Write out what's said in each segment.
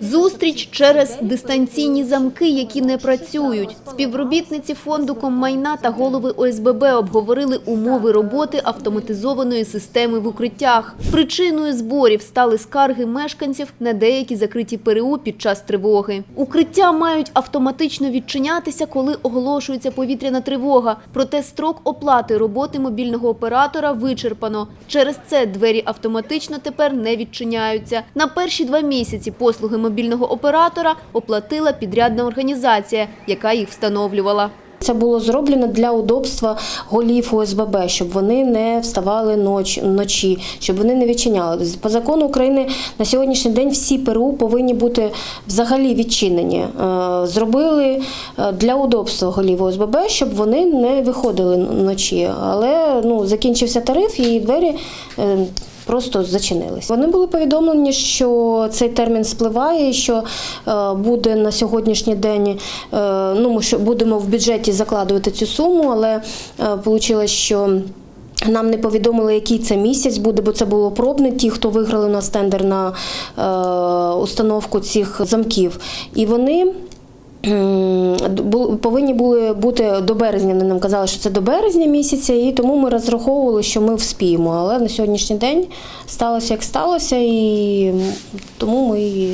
Зустріч через дистанційні замки, які не працюють. Співробітниці фонду коммайна та голови ОСББ обговорили умови роботи автоматизованої системи в укриттях. Причиною зборів стали скарги мешканців на деякі закриті ПРУ під час тривоги. Укриття мають автоматично відчинятися, коли оголошується повітряна тривога. Проте строк оплати роботи мобільного оператора вичерпано. Через це двері автоматично тепер не відчиняються. На перші два місяці послуги мобільного оператора оплатила підрядна організація, яка їх встановлювала. Це було зроблено для удобства голів ОСББ, щоб вони не вставали ноч, вночі, щоб вони не відчиняли. По закону України на сьогоднішній день всі ПРУ повинні бути взагалі відчинені. Е, Зробили е, для удобства голів ОСББ, щоб вони не виходили вночі. Але ну, закінчився тариф і двері. Е, Просто зачинились. Вони були повідомлені, що цей термін спливає, що е, буде на сьогоднішній день. е, ну, ми що будемо в бюджеті закладувати цю суму, але вийшло, що. Нам не повідомили, який це місяць буде, бо це було пробне. Ті, хто виграли у нас тендер на е, установку цих замків. І вони повинні були бути до березня. Вони нам казали, що це до березня місяця, і тому ми розраховували, що ми вспіємо. Але на сьогоднішній день сталося як сталося, і тому ми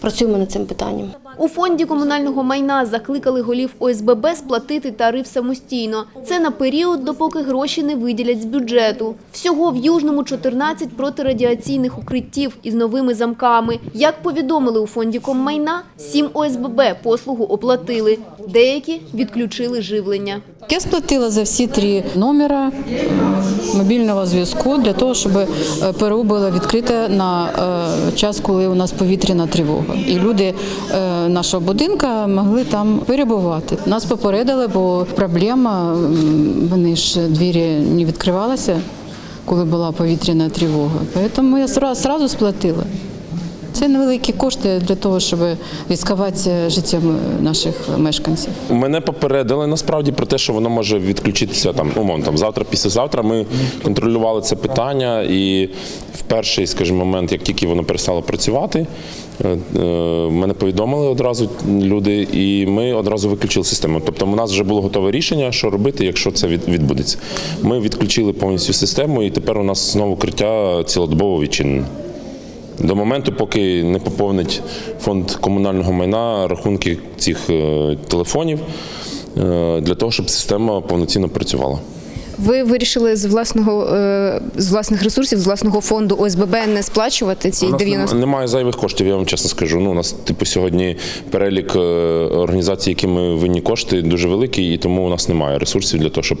працюємо над цим питанням. У фонді комунального майна закликали голів ОСББ сплатити тариф самостійно. Це на період, допоки гроші не виділять з бюджету. Всього в Южному 14 протирадіаційних укриттів із новими замками. Як повідомили у фонді коммайна, 7 ОСББ послугу оплатили. Деякі відключили живлення. Я сплатила за всі три номера мобільного зв'язку для того, щоб е, ПРУ було відкрите на е, час, коли у нас повітряна тривога. І люди е, нашого будинку могли там перебувати. Нас попередили, бо проблема, вони ж двері не відкривалися, коли була повітряна тривога. Тому я сразу сплатила. Це невеликі кошти для того, щоб ризикувати життям наших мешканців. Мене попередили насправді про те, що воно може відключитися там, умовно, там завтра, післязавтра. Ми контролювали це питання, і в перший, скажімо, момент, як тільки воно перестало працювати, мене повідомили одразу люди, і ми одразу виключили систему. Тобто, у нас вже було готове рішення, що робити, якщо це відбудеться. Ми відключили повністю систему, і тепер у нас знову укриття цілодобово відчинене. До моменту, поки не поповнить фонд комунального майна рахунки цих е, телефонів е, для того, щоб система повноцінно працювала. Ви вирішили з власного е, з власних ресурсів, з власного фонду ОСББ не сплачувати ці У 90? немає зайвих коштів, я вам чесно скажу. Ну, у нас, типу, сьогодні перелік е, організацій, які ми винні кошти, дуже великий, і тому у нас немає ресурсів для того, щоб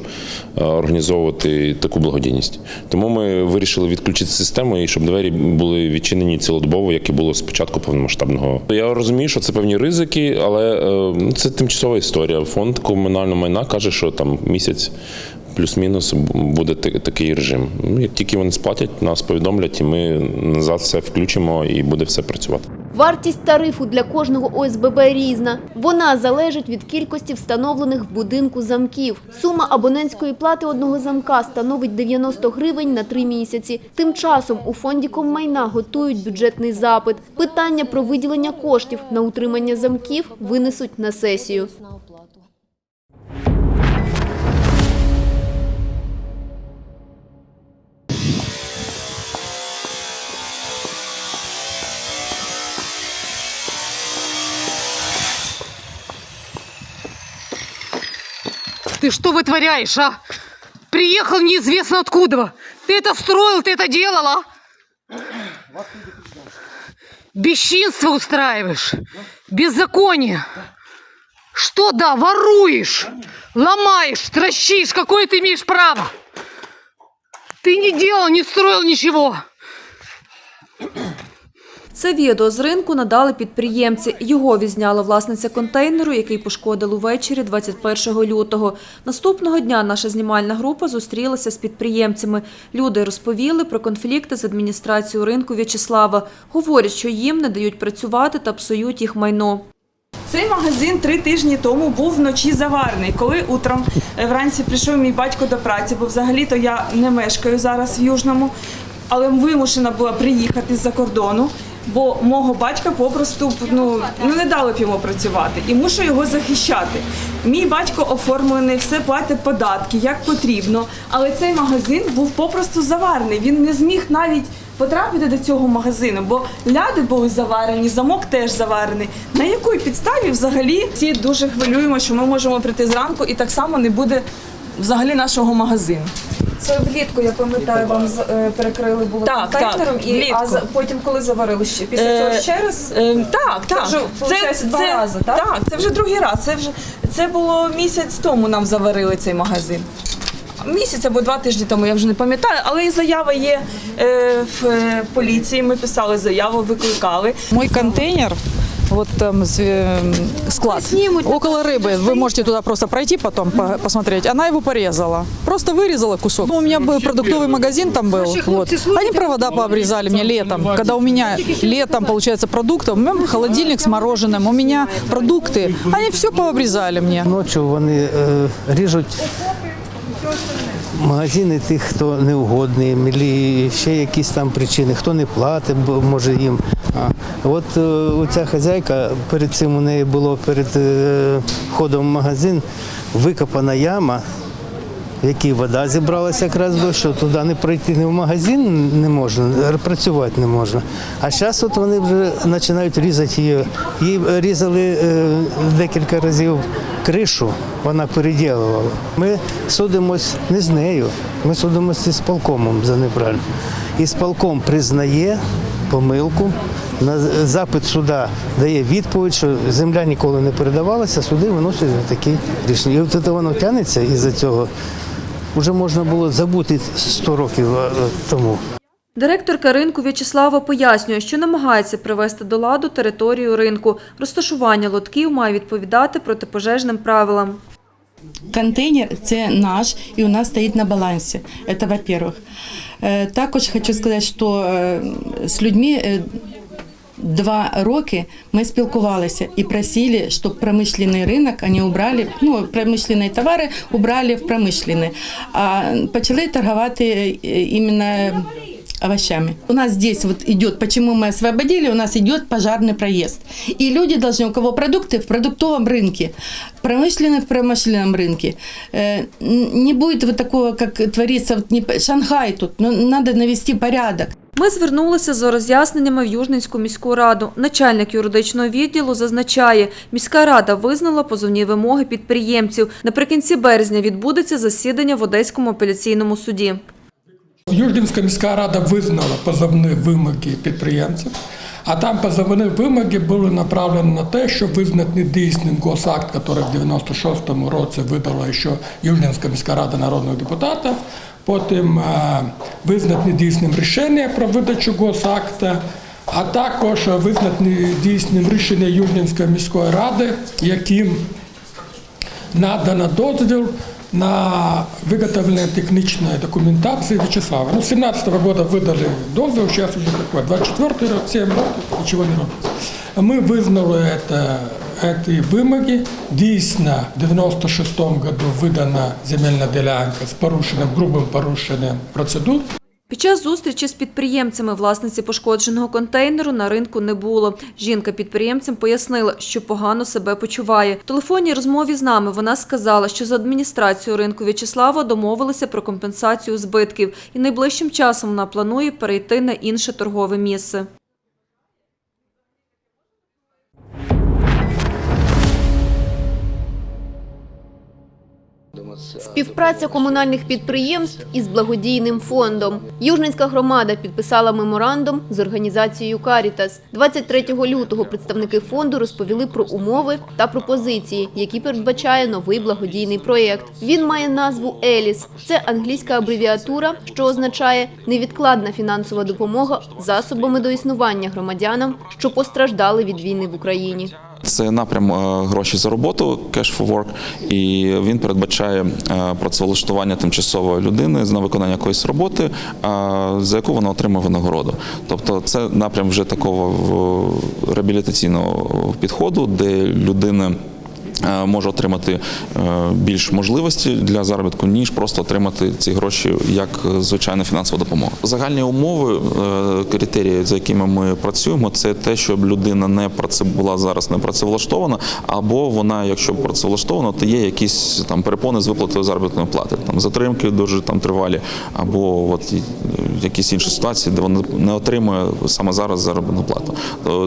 е, організовувати таку благодійність. Тому ми вирішили відключити систему і щоб двері були відчинені цілодобово, як і було з початку повномасштабного. Я розумію, що це певні ризики, але ну, це тимчасова історія. Фонд комунального майна каже, що там місяць. Плюс-мінус буде такий режим. Ну, Як тільки вони сплатять, нас повідомлять, і ми назад все включимо і буде все працювати. Вартість тарифу для кожного ОСББ різна. Вона залежить від кількості встановлених в будинку замків. Сума абонентської плати одного замка становить 90 гривень на три місяці. Тим часом у фонді коммайна готують бюджетний запит. Питання про виділення коштів на утримання замків винесуть на сесію. Ты что вытворяешь, а? Приехал неизвестно откуда. Ты это строил, ты это делал, а? Бесчинство устраиваешь. Беззаконие. Что да, воруешь, ломаешь, трощишь. Какое ты имеешь право? Ты не делал, не строил ничего. Це відео з ринку надали підприємці. Його відзняла власниця контейнеру, який пошкодили увечері 21 лютого. Наступного дня наша знімальна група зустрілася з підприємцями. Люди розповіли про конфлікти з адміністрацією ринку В'ячеслава. Говорять, що їм не дають працювати та псують їх майно. Цей магазин три тижні тому був вночі заварений. Коли утром е, вранці прийшов мій батько до праці, бо взагалі-то я не мешкаю зараз в Южному, але вимушена була приїхати з-за кордону. Бо мого батька попросту ну, ну не дали б йому працювати. І мушу його захищати. Мій батько оформлений, все платить податки, як потрібно. Але цей магазин був попросту заварений. Він не зміг навіть потрапити до цього магазину, бо ляди були заварені, замок теж заварений. На якій підставі взагалі всі дуже хвилюємо, що ми можемо прийти зранку і так само не буде взагалі нашого магазину. Це влітку, я пам'ятаю, вам з- е, перекрили було Так, контейнером, так, і влітку. а за- потім коли заварили ще після Е, цього ще раз. Е, так, так. вже, виходить, два рази, так? Так, це вже другий раз. Це вже це було місяць тому нам заварили цей магазин. Місяць або два тижні тому, я вже не пам'ятаю, але і заява є е, в е, поліції. Ми писали заяву, викликали. Мой контейнер, вот там з- э, склад, около рыбы, вы можете туда просто пройти потом, по- посмотреть, она его порезала, просто вырезала кусок. Ну, У меня был продуктовый магазин там был, вот. они провода пообрезали мне летом, когда у меня летом, получается, продуктов, у меня холодильник с мороженым, у меня продукты, они все пообрезали мне. Ночі вони е, ріжуть магазини тих, хто неугодний, або ще якісь там причини, хто не платить, може їм. А, от ця оця хазяйка перед цим у неї було перед ходом входом в магазин викопана яма. В якій вода зібралася якраз до що туди не пройти не в магазин не можна, працювати не можна. А зараз от вони вже починають різати її. Їй різали е, декілька разів кришу, вона переділувала. Ми судимось не з нею, ми судимося з полкомом за неправильно. І сполком признає помилку. На запит суда дає відповідь, що земля ніколи не передавалася, суди виносять такі рішення. І от це воно тягнеться із-за цього. Вже можна було забути 100 років тому. Директорка ринку В'ячеслава пояснює, що намагається привести до ладу територію ринку. Розташування лотків має відповідати протипожежним правилам. Контейнер це наш і у нас стоїть на балансі. Це во-первых. Е, Також хочу сказати, що е, з людьми е, два роки ми спілкувалися і просили, щоб промишлений ринок вони убрали, ну, промишлені товари убрали в промишлений, а почали торгувати е, іменно овощами. У нас здесь вот идет, почему мы освободили, у нас идет пожарный проезд. И люди должны, у кого продукты, в продуктовом рынке, промышленный в промышленном рынке. Э, н- Не будет вот такого, как творится вот не- Шанхай тут, но надо навести порядок. Ми звернулися за роз'ясненнями в Южненську міську раду. Начальник юридичного відділу зазначає, міська рада визнала позовні вимоги підприємців. Наприкінці березня відбудеться засідання в Одеському апеляційному суді. Южненська міська рада визнала позовні вимоги підприємців, а там позовні вимоги були направлені на те, щоб визнати недійсним госакт, який в 96-му році видала ще Южненська міська рада народних депутатів, потім е, визнати недійсним рішення про видачу госакта, а також визнати недійсним рішення Южненської міської ради, яким надано дозвіл на виготовлення технічної документації Вячеслава. Ну, з 17 года видали дозвіл, зараз вже такое, 24 рік, 7 років, нічого не робиться. Ми визнали це, ці вимоги. Дійсно, в 96 году видана земельна ділянка з порушенням, грубим порушенням процедур. Під час зустрічі з підприємцями власниці пошкодженого контейнеру на ринку не було. Жінка підприємцям пояснила, що погано себе почуває. В телефонній розмові з нами вона сказала, що з адміністрацією ринку В'ячеслава домовилися про компенсацію збитків, і найближчим часом вона планує перейти на інше торгове місце. Співпраця комунальних підприємств із благодійним фондом. Южненська громада підписала меморандум з організацією Карітас. 23 лютого представники фонду розповіли про умови та пропозиції, які передбачає новий благодійний проєкт. Він має назву Еліс. Це англійська абревіатура, що означає невідкладна фінансова допомога засобами до існування громадянам, що постраждали від війни в Україні. Це напрям е, гроші за роботу Cash for Work, і він передбачає е, працевлаштування тимчасової людини на виконання якоїсь роботи, за яку вона отримує винагороду. Тобто це напрям вже такого реабілітаційного підходу, де людина може отримати е, більш можливості для заробітку, ніж просто отримати ці гроші як е, звичайна фінансова допомога. Загальні умови, е, критерії, за якими ми працюємо, це те, щоб людина не праце- була зараз не працевлаштована, або вона, якщо працевлаштована, то є якісь там перепони з виплатою заробітної плати, там затримки дуже там тривалі, або от е, якісь інші ситуації, де вона не отримує саме зараз заробітну плату.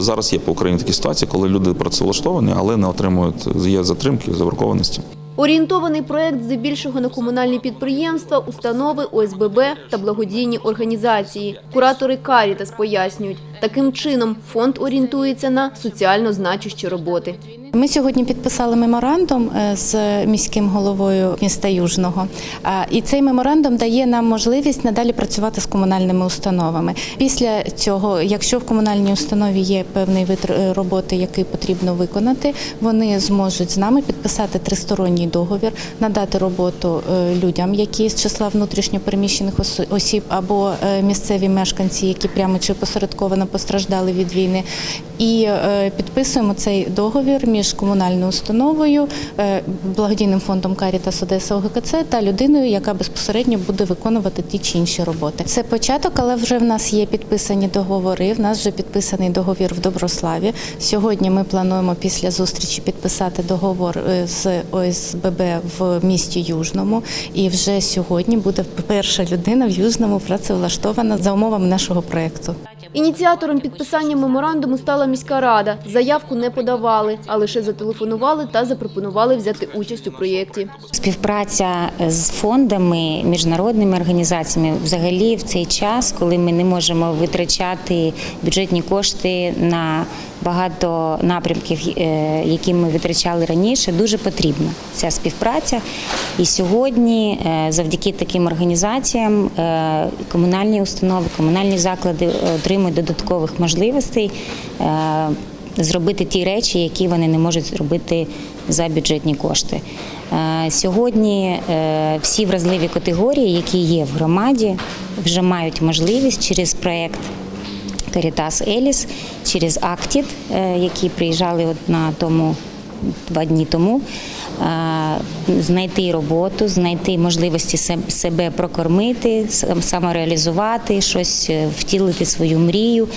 Зараз є по Україні такі ситуації, коли люди працевлаштовані, але не отримують є затримки, заборкованості. Орієнтований проект здебільшого на комунальні підприємства, установи, ОСББ та благодійні організації. Куратори Карітас пояснюють, таким чином фонд орієнтується на соціально значущі роботи. Ми сьогодні підписали меморандум е, з міським головою міста Южного. І цей меморандум дає нам можливість надалі працювати з комунальними установами. Після цього, якщо в комунальній установі є певний вид е, роботи, який потрібно виконати, вони зможуть з нами підписати тристоронній договір, надати роботу е, людям, які з числа внутрішньопереміщених ос- осіб або місцеві мешканці, які прямо чи посередковано постраждали від війни. І підписуємо цей договір між комунальною установою, е, благодійним фондом Карітас Одеса ОГКЦ та людиною, яка безпосередньо буде виконувати ті чи інші роботи. Це початок, але вже в нас є підписані договори. В нас вже підписаний договір в Доброславі. Сьогодні ми плануємо після зустрічі підписати договор е, з ОСББ в місті Южному. І вже сьогодні буде перша людина в Южному працевлаштована за умовами нашого проекту. Ініціатором підписання меморандуму стала міська рада. Заявку не подавали, а лише зателефонували та запропонували взяти участь у проєкті. Співпраця з фондами, міжнародними організаціями взагалі в цей час, коли ми не можемо витрачати бюджетні кошти на багато напрямків, е, які ми витрачали раніше, дуже потрібна ця співпраця. І сьогодні, е, завдяки таким організаціям, е, комунальні установи, комунальні заклади отримують додаткових можливостей. е, Зробити ті речі, які вони не можуть зробити за бюджетні кошти. Е, Сьогодні е, всі вразливі категорії, які є в громаді, вже мають можливість через проєкт Caritas Еліс, через Актід, які приїжджали от на тому два дні тому, знайти роботу, знайти можливості себе прокормити, сам- самореалізувати, щось е, втілити свою мрію,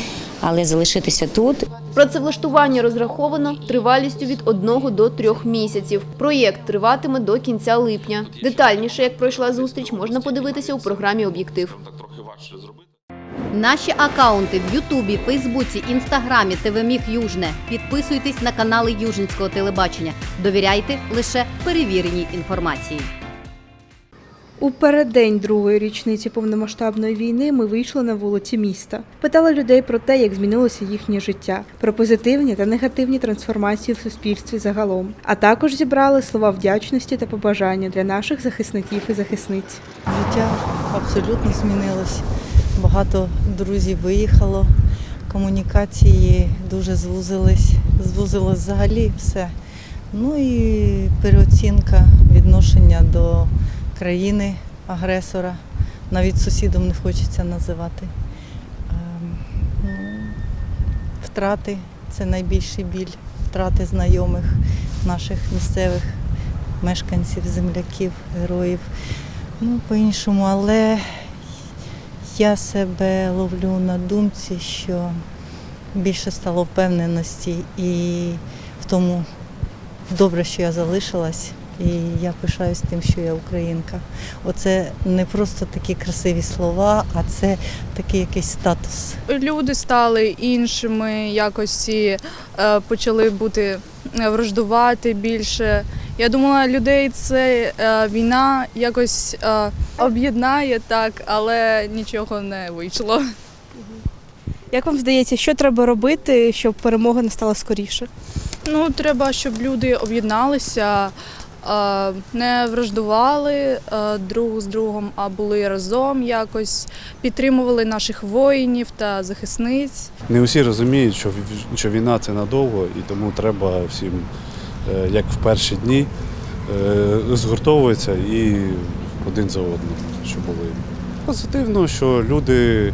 але залишитися тут Працевлаштування розраховано тривалістю від 1 до 3 місяців. Проєкт триватиме до кінця липня. Детальніше, як пройшла зустріч, можна подивитися у програмі «Об'єктив». Наші акаунти в Ютубі, Фейсбуці, Інстаграмі, ТВ Южне. Підписуйтесь на канали Южницького телебачення. Довіряйте лише перевіреній інформації. У переддень другої річниці повномасштабної війни ми вийшли на вулиці міста. Питали людей про те, як змінилося їхнє життя, про позитивні та негативні трансформації в суспільстві загалом. А також зібрали слова вдячності та побажання для наших захисників і захисниць. Життя абсолютно змінилось. Багато друзів виїхало, комунікації дуже звузились, звузилось взагалі все. Ну і переоцінка відношення до країни агресора. Навіть сусідом не хочеться називати. Ем, ну, Втрати це найбільший біль, втрати знайомих наших місцевих мешканців, земляків, героїв. Ну, по-іншому, але я себе ловлю на думці, що більше стало впевненості і в тому добре, що я залишилась, і я пишаюсь тим, що я українка. Оце не просто такі красиві слова, а це такий якийсь статус. Люди стали іншими, якось е, почали бути е, враждувати більше. Я думала, людей це е, війна якось об'єднає так, але нічого не вийшло. Як вам здається, що треба робити, щоб перемога настала скоріше? Ну, треба, щоб люди об'єдналися, е, не враждували е, друг з другом, а були разом якось, підтримували наших воїнів та захисниць. Не усі розуміють, що, ві- що війна це надовго, і тому треба всім, е, як в перші дні, е, згуртовуватися і один за одним, щоб були. Позитивно, що люди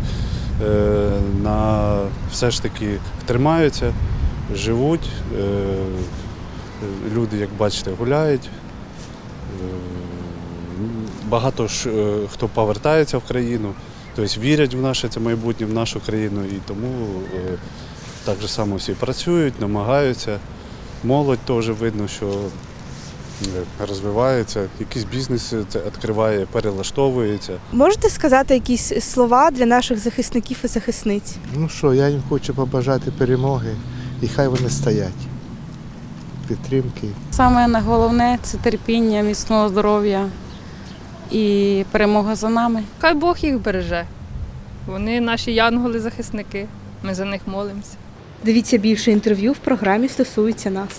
е, на все ж таки тримаються, живуть, е, Люди, як бачите, гуляють. Е, Багато ж е, хто повертається в країну, тобто вірять в наше це майбутнє, в нашу країну, і тому е, так же само всі працюють, намагаються. Молодь теж видно, що розвивається, якісь бізнеси це відкриває, перелаштовується. Можете сказати якісь слова для наших захисників і захисниць? Ну що, я їм хочу побажати перемоги і хай вони стоять. Підтримки. Саме головне це терпіння, міцного здоров'я і перемога за нами. Хай Бог їх береже. Вони наші янголи-захисники. Ми за них молимося. Дивіться більше інтерв'ю в програмі стосується нас.